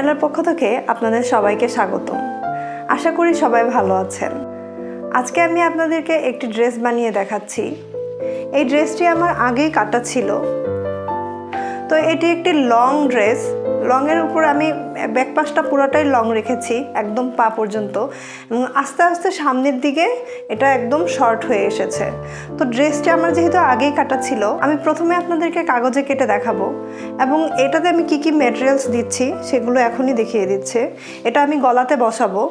চ্যানেলের পক্ষ থেকে আপনাদের সবাইকে স্বাগতম। আশা করি সবাই ভালো আছেন। আজকে আমি আপনাদেরকে একটি ড্রেস বানিয়ে দেখাচ্ছি। এই ড্রেসটি আমার আগেই কাটা ছিল। তো এটি একটি লং ড্রেস। লংয়ের উপর আমি ব্যাকপাসটা পুরোটাই লং রেখেছি, একদম পা পর্যন্ত। এবং আস্তে আস্তে সামনের দিকে এটা একদম শর্ট হয়ে এসেছে। তো ড্রেসটি আমার যেহেতু আগেই কাটা ছিল, আমি প্রথমে আপনাদেরকে কাগজে কেটে দেখাবো। এবং এটাতে আমি কি কি ম্যাটেরিয়ালস দিচ্ছি সেগুলো এখনই দেখিয়ে দিচ্ছে। এটা আমি গলাতে বসাবো।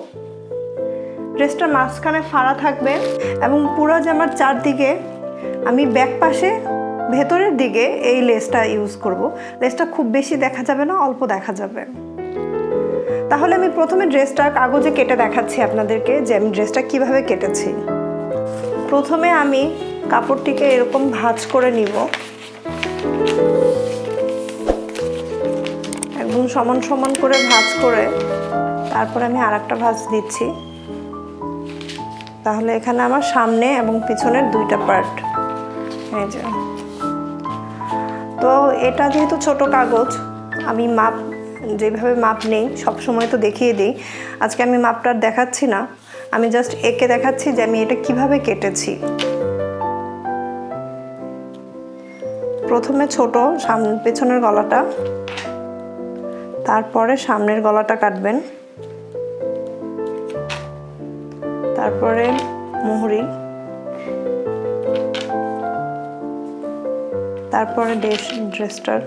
ড্রেসটার মাঝখানে ফাড়া থাকবে এবং পুরো জামার চারদিকে আমি ব্যাক পাশে ভেতরের দিকে এই লেসটা ইউজ করব। লেসটা খুব বেশি দেখা যাবে না, অল্প দেখা যাবে। তাহলে আমি প্রথমে ড্রেসটা কাগজে কেটে দেখাচ্ছি আপনাদেরকে যে আমি ড্রেসটা কীভাবে কেটেছি। প্রথমে আমি কাপড়টিকে এরকম ভাঁজ করে নিব। একদম সমান সমান করে ভাঁজ করে তারপর আমি আর একটা ভাঁজ দিচ্ছি। তাহলে এখানে আমার সামনে এবং পিছনের দুইটা পার্ট এই যে। তো এটা যেহেতু ছোট কাগজ, আমি মাপ, যেভাবে মাপ নেই, সব সময় তো দেখিয়ে দিই। আজকে আমি মাপটা দেখাচ্ছি না, আমি জাস্ট একে দেখাচ্ছি যে আমি এটা কীভাবে কেটেছি। প্রথমে ছোট সামনে পেছনের গলাটা, তারপরে সামনের গলাটা কাটবেন। তারপরে মুহুরি তারপরে ড্রেস ড্রেসটার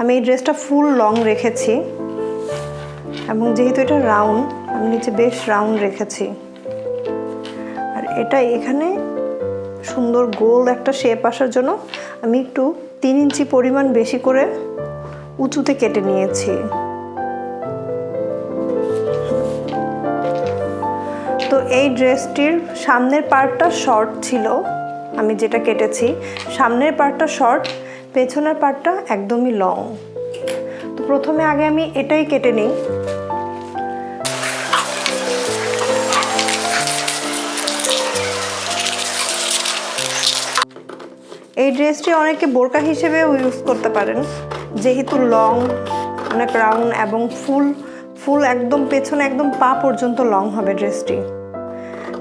আমি এই ড্রেসটা ফুল লং রেখেছি। এবং যেহেতু এটা রাউন্ড আমি নিচে বেশ রাউন্ড রেখেছি। আর এটা এখানে সুন্দর গোল একটা শেপ আসার জন্য আমি একটু তিন ইঞ্চি পরিমাণ বেশি করে উঁচুতে কেটে নিয়েছি। তো এই ড্রেসটির সামনের পার্টটা শর্ট ছিল। আমি যেটা কেটেছি, সামনের পার্টটা শর্ট, পেছনের পার্টটা একদমই লং। তো প্রথমে আগে আমি এটাই কেটে নিই। এই ড্রেসটি অনেকে বোরকা হিসেবেও ইউজ করতে পারেন। যেহেতু লং অনেক রাউন্ড এবং ফুল ফুল একদম পেছনে একদম পা পর্যন্ত লং হবে ড্রেসটি।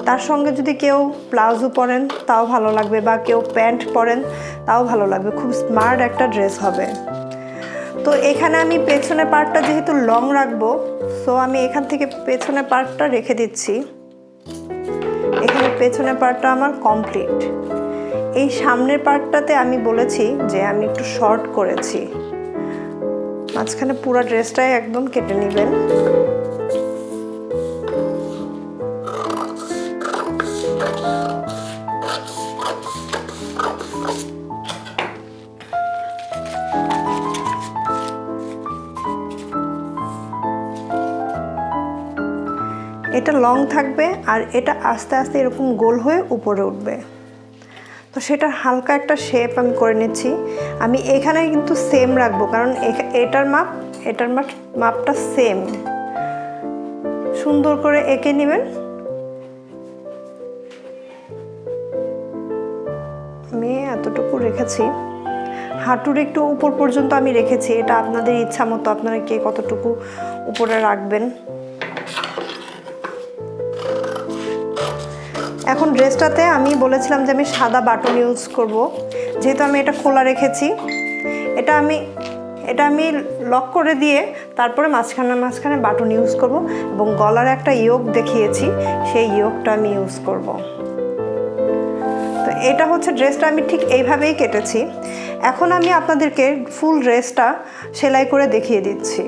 তার সঙ্গে যদি কেউ প্লাজো পরেন, তাও ভালো লাগবে, বা কেউ প্যান্ট পরেন, তাও ভালো লাগবে। খুব স্মার্ট একটা ড্রেস হবে। তো এখানে আমি পেছনের পার্টটা যেহেতু লং রাখব সো আমি এখান থেকে পেছনের পার্টটা রেখে দিচ্ছি। এখানে পেছনের পার্টটা আমার কমপ্লিট এই সামনের পার্টটাতে আমি বলেছি যে আমি একটু শর্ট করেছি। মাঝখানে পুরো ড্রেসটাই একদম কেটে নেবেন। লং থাকবে আর এটা আস্তে আস্তে এরকম গোল হয়ে উপরে উঠবে। তো সেটা হালকা একটা শেপ আমি করে নিচ্ছি। আমি এখানে কিন্তু সেম রাখব, কারণ এটার মাপ এটার মাপ, মাপটা সেম সুন্দর করে এঁকে নেবেন। আমি এতটুকু রেখেছি। হাঁটুর একটু উপর পর্যন্ত আমি রেখেছি, এটা আপনাদের ইচ্ছা মতো আপনারা কে কতটুকু উপরে রাখবেন। এখন ড্রেসটাতে আমি বলেছিলাম যে আমি সাদা বাটন ইউজ করব। যেহেতু আমি এটা খোলা রেখেছি, এটা আমি এটা আমি লক করে দিয়ে তারপরে মাঝখানে মাঝখানে বাটন ইউজ করব এবং গলার একটা ইয়োগ দেখিয়েছি, সেই ইয়োগটা আমি ইউজ করব। তো এটা হচ্ছে ড্রেসটা, আমি ঠিক এইভাবেই কেটেছি। এখন আমি আপনাদেরকে ফুল ড্রেসটা সেলাই করে দেখিয়ে দিচ্ছি।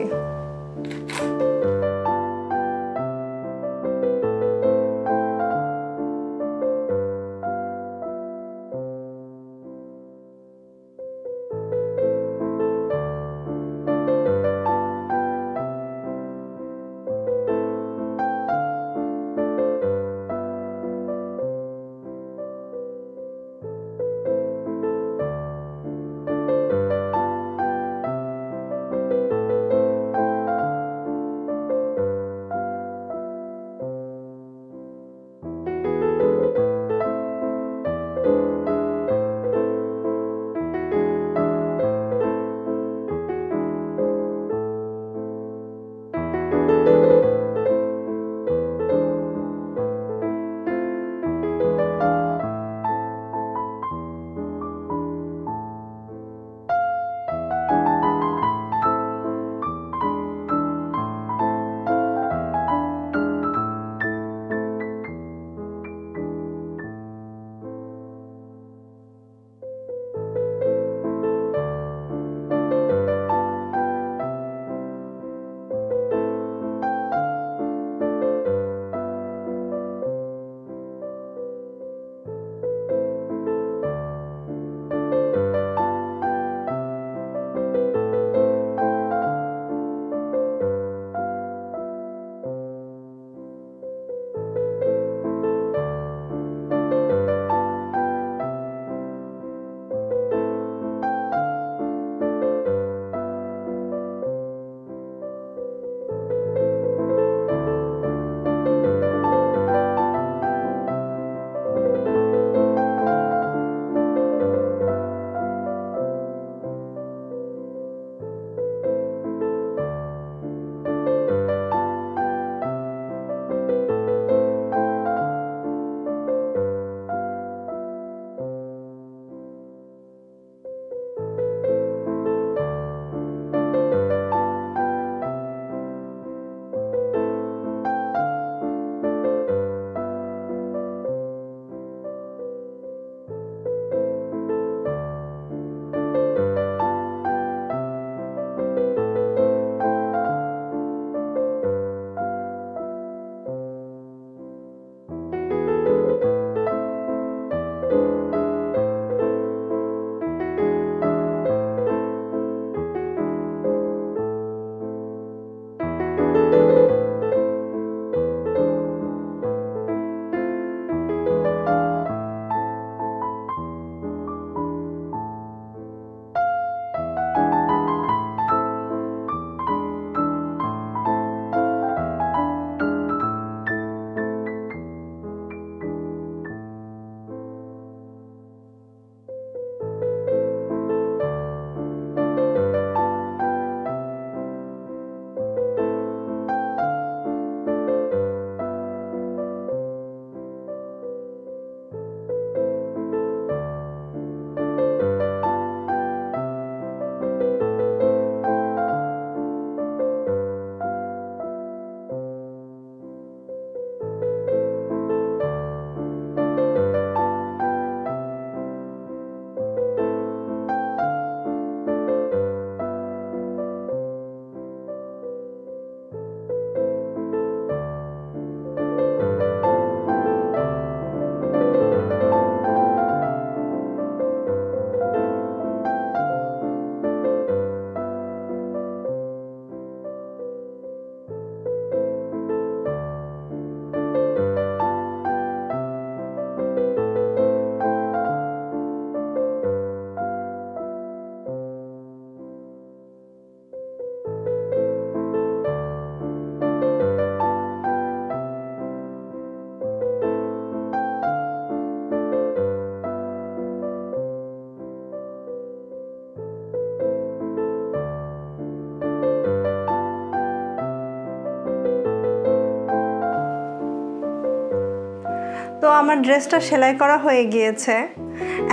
আমার ড্রেসটা সেলাই করা হয়ে গিয়েছে।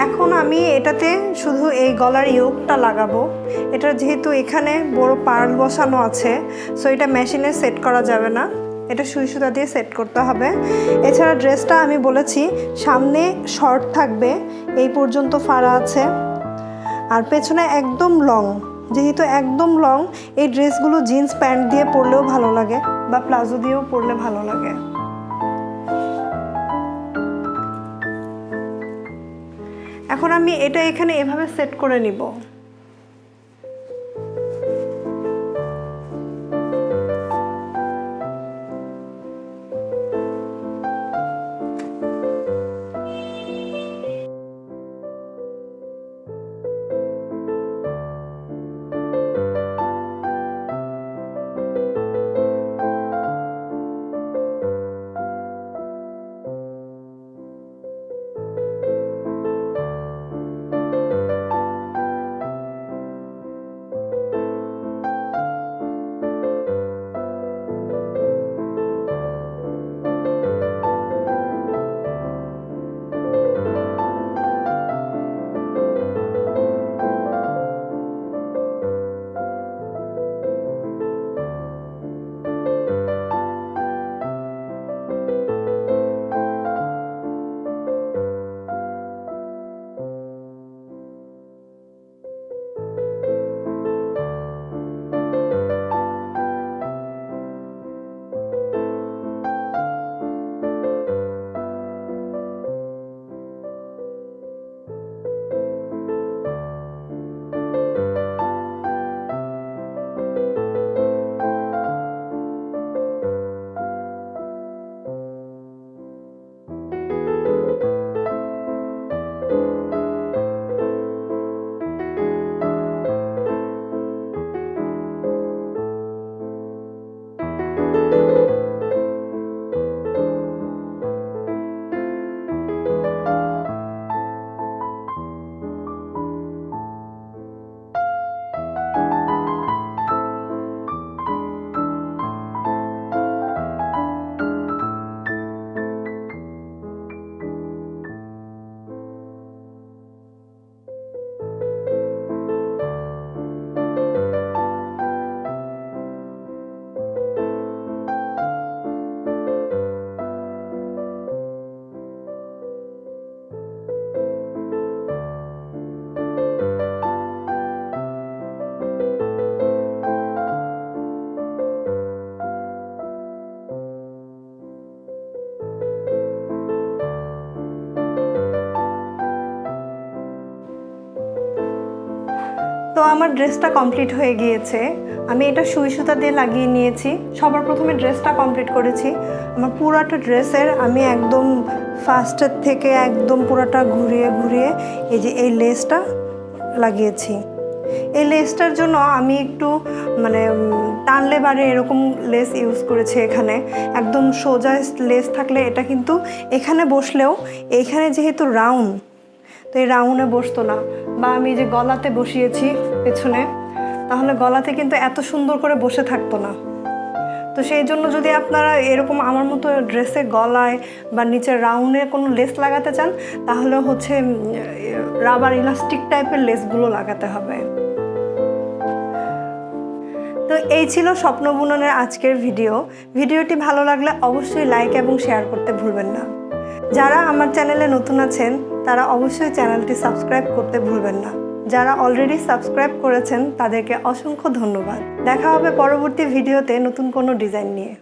এখন আমি এটাতে শুধু এই গলার ইয়োগটা লাগাবো। এটা যেহেতু এখানে বড় পার্ল বসানো আছে সো এটা মেশিনে সেট করা যাবে না। এটা সুই সুতা দিয়ে সেট করতে হবে। এছাড়া ড্রেসটা আমি বলেছি, সামনে শর্ট থাকবে, এই পর্যন্ত ফাড়া আছে। আর পেছনে একদম লং যেহেতু একদম লং এই ড্রেসগুলো জিন্স প্যান্ট দিয়ে পরলেও ভালো লাগে, বা প্লাজো দিয়েও পরলে ভালো লাগে। এখন আমি এটা এখানে এভাবে সেট করে নিব। তো আমার ড্রেসটা কমপ্লিট হয়ে গিয়েছে। আমি এটা সুই সুতা দিয়ে লাগিয়ে নিয়েছি। সবার প্রথমে ড্রেসটা কমপ্লিট করেছি। আমার পুরাটা ড্রেসের আমি একদম ফার্স্টের থেকে একদম পুরাটা ঘুরিয়ে ঘুরিয়ে এই যে এই লেসটা লাগিয়েছি। এই লেসটার জন্য আমি একটু মানে টানলে বাড়ে এরকম লেস ইউজ করেছি এখানে। একদম সোজা লেস থাকলে এটা কিন্তু এখানে বসলেও এখানে যেহেতু রাউন্ড তো এই রাউন্ডে বসতো না। বা আমি যে গলাতে বসিয়েছি পেছনে, তাহলে গলাতে কিন্তু এত সুন্দর করে বসে থাকতো না। তো সেই জন্য যদি আপনারা এরকম আমার মতো ড্রেসে গলায় বা নিচে রাউন্ডে কোনো লেস লাগাতে চান, তাহলে হচ্ছে রাবার ইলাস্টিক টাইপের লেসগুলো লাগাতে হবে। তো এই ছিল স্বপ্ন বুননের আজকের ভিডিও। ভিডিওটি ভালো লাগলে অবশ্যই লাইক এবং শেয়ার করতে ভুলবেন না। যারা আমার চ্যানেলে নতুন আছেন তারা অবশ্যই চ্যানেলটি সাবস্ক্রাইব করতে ভুলবেন না। যারা অলরেডি সাবস্ক্রাইব করেছেন, তাদেরকে অসংখ্য ধন্যবাদ। দেখা হবে পরবর্তী ভিডিওতে নতুন কোনো ডিজাইন নিয়ে।